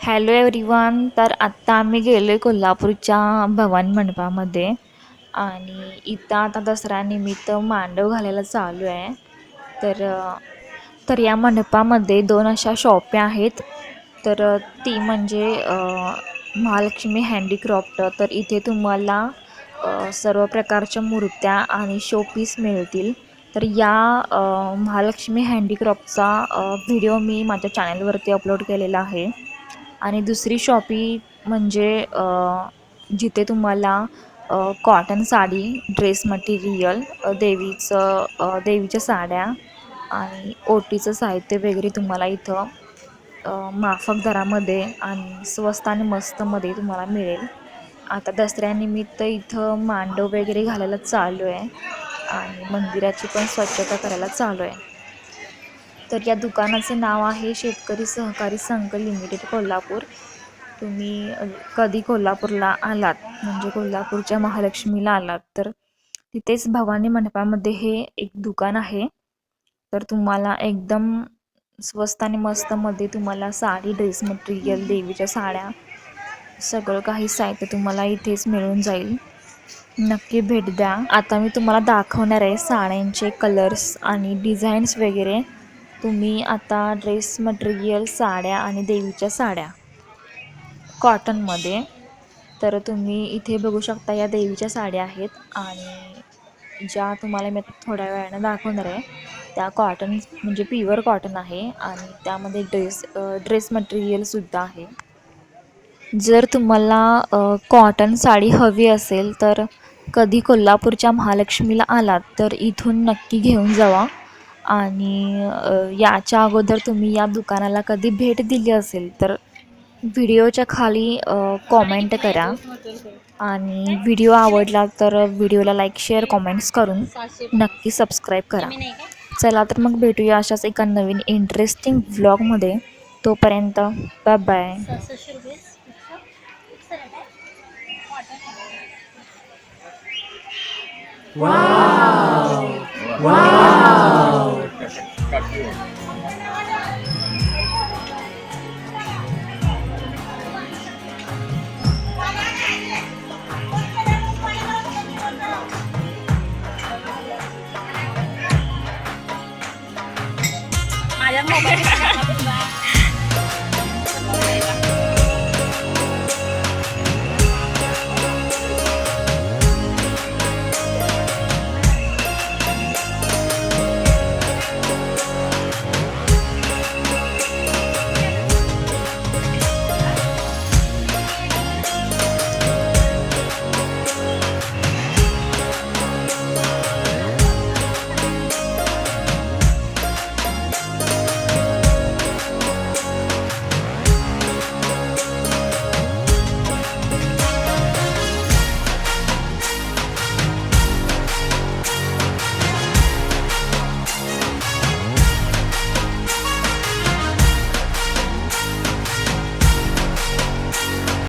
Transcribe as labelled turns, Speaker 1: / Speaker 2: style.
Speaker 1: Hello everyone तर आत्ता आम्ही गेलो आहे कोल्हापूरच्या भवानी मंडपामध्ये. आणि इथं आता दसऱ्यानिमित्त मांडव घालायला चालू आहे. तर तर या मंडपामध्ये दोन अशा शॉप्या आहेत. तर ती म्हणजे महालक्ष्मी हँडीक्राफ्ट. तर इथे तुम्हाला सर्व प्रकारच्या मूर्त्या आणि शोपीस मिळतील. तर या महालक्ष्मी हँडीक्राफ्टचा व्हिडिओ मी माझ्या चॅनलवरती अपलोड केलेला आहे. आणि दुसरी शॉपी म्हणजे जिथे तुम्हाला कॉटन साडी ड्रेस मटेरियल देवीचं देवीच्या साड्या आणि ओटीचं साहित्य वगैरे तुम्हाला इथं माफक दरामध्ये आणि स्वस्त आणि मस्तमध्ये तुम्हाला मिळेल. आता दसऱ्यानिमित्त इथं मांडव वगैरे घालायला चालू आहे आणि मंदिराची पण स्वच्छता करायला चालू आहे. तर या दुकानाचे नाव आहे शेतकरी सहकारी संघ लिमिटेड कोल्हापूर. तुम्ही कधी कोल्हापूरला आलात म्हणजे कोल्हापूरच्या महालक्ष्मीला आलात तर तिथेच भवानी मंडपामध्ये हे एक दुकान आहे. तर तुम्हाला एकदम स्वस्त आणि मस्तमध्ये तुम्हाला साडी ड्रेस मटेरियल देवीच्या साड्या सगळं काही साहित्य तुम्हाला इथेच मिळून जाईल. नक्की भेट द्या. आता मी तुम्हाला दाखवणार आहे साड्यांचे कलर्स आणि डिझाईन्स वगैरे. तुम्ही आता ड्रेस मटेरियल साड्या आणि देवीच्या साड्या. कॉटनमध्ये तर तुम्ही इथे बघू शकता या देवीच्या साड्या आहेत आणि ज्या तुम्हाला मी आता थोड्या वेळानं दाखवणार आहे त्या कॉटन म्हणजे प्युअर कॉटन आहे आणि त्यामध्ये ड्रेस ड्रेस मटेरियलसुद्धा आहे. जर तुम्हाला कॉटन साडी हवी असेल तर कधी कोल्हापूरच्या महालक्ष्मीला आलात तर इथून नक्की घेऊन जावा. आणि याच्या अगोदर तुम्ही या दुकानाला कधी भेट दिली असेल तर व्हिडिओच्या खाली कॉमेंट करा आणि व्हिडिओ आवडला तर व्हिडिओला लाईक शेअर कॉमेंट्स करून नक्की सबस्क्राईब करा चला तर मग भेटूया अशाच एका नवीन इंटरेस्टिंग व्लॉगमध्ये तोपर्यंत बाय बाय
Speaker 2: Wow! Wow! কাটবো Ayan
Speaker 3: mo, balik